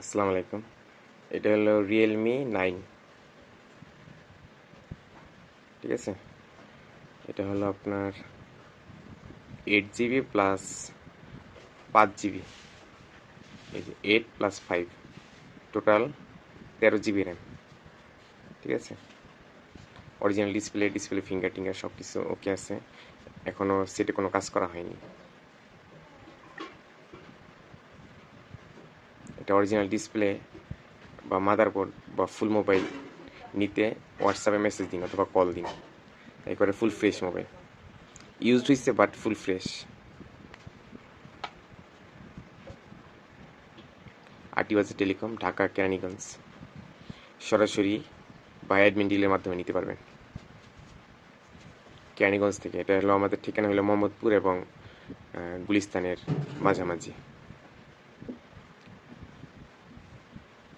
আসসালামু আলাইকুম। এটা হলো রিয়েলমি নাইন ঠিক আছে? এটা হলো আপনার এইট জিবি প্লাস পাঁচ জিবি এই যে এইট প্লাস ফাইভ টোটাল তেরো জিবি র্যাম ঠিক আছে? অরিজিনাল ডিসপ্লে ডিসপ্লে ফিঙ্গার টিঙ্গার সব কিছু ওকে আছে। এখনও সেটে কোনো কাজ করা হয়নি। এটা অরিজিনাল ডিসপ্লে বা মাদারবোর্ড বা ফুল মোবাইল নিতে হোয়াটসঅ্যাপে মেসেজ দিন অথবা কল দিন। একবারে ফুল ফ্রেশ মোবাইল ইউজড হয়েছে বাট ফুল ফ্রেশ আটিবাজি টেলিকম, ঢাকা, কেরানীগঞ্জ। সরাসরি বা অ্যাডমিন ডিলের মাধ্যমে নিতে পারবেন। কেরানীগঞ্জ থেকে। এটা হলো আমাদের ঠিকানা হলো মোহাম্মদপুর এবং গুলিস্তানের মাঝামাঝি।